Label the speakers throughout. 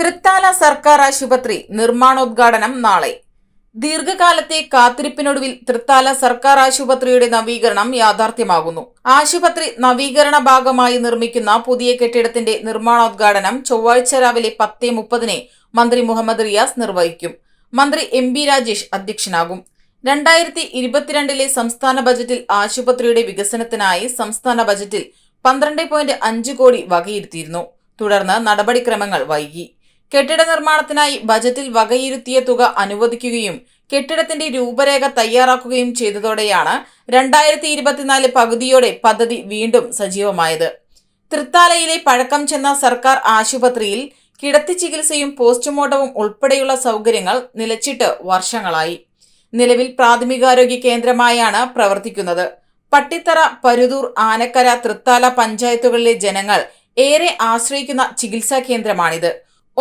Speaker 1: തൃത്താല സർക്കാർ ആശുപത്രി നിർമ്മാണോദ്ഘാടനം നാളെ. ദീർഘകാലത്തെ കാത്തിരിപ്പിനൊടുവിൽ തൃത്താല സർക്കാർ ആശുപത്രിയുടെ നവീകരണം യാഥാർത്ഥ്യമാകുന്നു. ആശുപത്രി നവീകരണ ഭാഗമായി നിർമ്മിക്കുന്ന പുതിയ കെട്ടിടത്തിന്റെ നിർമ്മാണോദ്ഘാടനം ചൊവ്വാഴ്ച രാവിലെ പത്തേ മുപ്പതിന് മന്ത്രി മുഹമ്മദ് റിയാസ് നിർവഹിക്കും. മന്ത്രി എം ബി രാജേഷ് അധ്യക്ഷനാകും. രണ്ടായിരത്തി ഇരുപത്തിരണ്ടിലെ സംസ്ഥാന ബജറ്റിൽ ആശുപത്രിയുടെ വികസനത്തിനായി സംസ്ഥാന ബജറ്റിൽ പന്ത്രണ്ട് പോയിന്റ് അഞ്ച് കോടി വകയിരുത്തിയിരുന്നു. തുടർന്ന് നടപടിക്രമങ്ങൾ വൈകി. കെട്ടിട നിർമ്മാണത്തിനായി ബജറ്റിൽ വകയിരുത്തിയ തുക അനുവദിക്കുകയും കെട്ടിടത്തിന്റെ രൂപരേഖ തയ്യാറാക്കുകയും ചെയ്തതോടെയാണ് രണ്ടായിരത്തി ഇരുപത്തിനാല് പകുതിയോടെ പദ്ധതി വീണ്ടും സജീവമായത്. തൃത്താലയിലെ പഴക്കം ചെന്ന സർക്കാർ ആശുപത്രിയിൽ കിടത്തി ചികിത്സയും പോസ്റ്റ്മോർട്ടവും ഉൾപ്പെടെയുള്ള സൗകര്യങ്ങൾ നിലച്ചിട്ട് വർഷങ്ങളായി. നിലവിൽ പ്രാഥമികാരോഗ്യ കേന്ദ്രമായാണ് പ്രവർത്തിക്കുന്നത്. പട്ടിത്തറ പരുതൂർ ആനക്കര തൃത്താല പഞ്ചായത്തുകളിലെ ജനങ്ങൾ ഏറെ ആശ്രയിക്കുന്ന ചികിത്സാ കേന്ദ്രമാണിത്.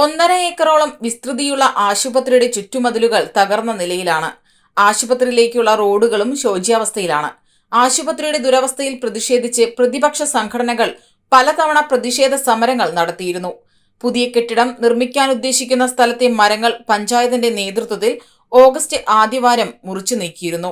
Speaker 1: ഒന്നര ഏക്കറോളം വിസ്തൃതിയുള്ള ആശുപത്രിയുടെ ചുറ്റുമതിലുകൾ തകർന്ന നിലയിലാണ്. ആശുപത്രിയിലേക്കുള്ള റോഡുകളും ശോച്യാവസ്ഥയിലാണ്. ആശുപത്രിയുടെ ദുരവസ്ഥയിൽ പ്രതിഷേധിച്ച് പ്രതിപക്ഷ സംഘടനകൾ പലതവണ പ്രതിഷേധ സമരങ്ങൾ നടത്തിയിരുന്നു. പുതിയ കെട്ടിടം നിർമ്മിക്കാൻ ഉദ്ദേശിക്കുന്ന സ്ഥലത്തെ മരങ്ങൾ പഞ്ചായത്തിന്റെ നേതൃത്വത്തിൽ ഓഗസ്റ്റ് ആദ്യവാരം മുറിച്ചു നീക്കിയിരുന്നു.